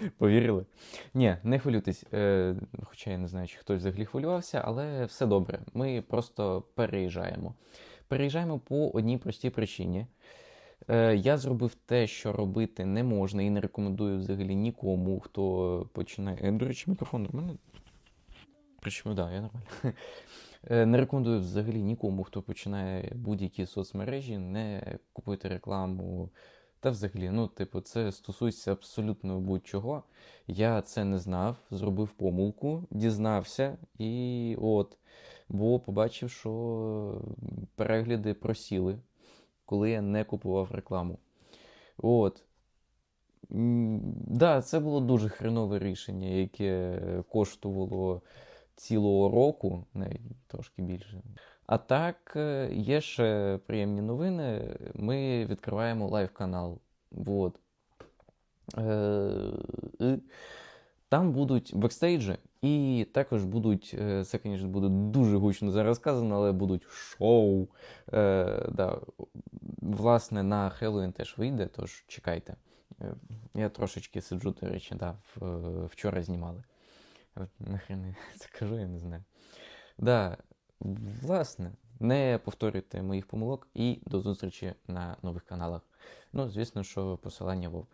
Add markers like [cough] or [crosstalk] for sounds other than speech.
[laughs] Повірили? Ні, не хвилюйтесь. Е, хоча я не знаю, чи хтось взагалі хвилювався, але все добре. Ми просто переїжджаємо. Переїжджаємо по одній простій причині. Е, я зробив те, що робити не можна, і не рекомендую взагалі нікому, хто починає. Е, до речі, мікрофон нормально? Причому, да, я нормально. Е, Не рекомендую взагалі нікому, хто починає будь-які соцмережі, не купуйте рекламу. Та взагалі, ну, типу, це стосується абсолютно будь-чого. Я це не знав, зробив помилку, дізнався і от. Бо побачив, що перегляди просіли, коли я не купував рекламу. От. Да, це було дуже хренове рішення, яке коштувало цілого року, навіть трошки більше. А так, е, є ще приємні новини. Ми відкриваємо лайв-канал. Вот. Е, Там будуть бекстейджі, і також будуть, е, це, звісно, буде дуже гучно зараз сказано, але будуть шоу. Е, да. Власне, на Хеллоуін теж вийде, тож чекайте. Я трошечки сиджу, до речі, да, вчора знімали. От Нахрен я [laughs] це кажу, я не знаю. Да, власне, не повторюйте моїх помилок і до зустрічі на нових каналах. Ну, звісно, що посилання в описі.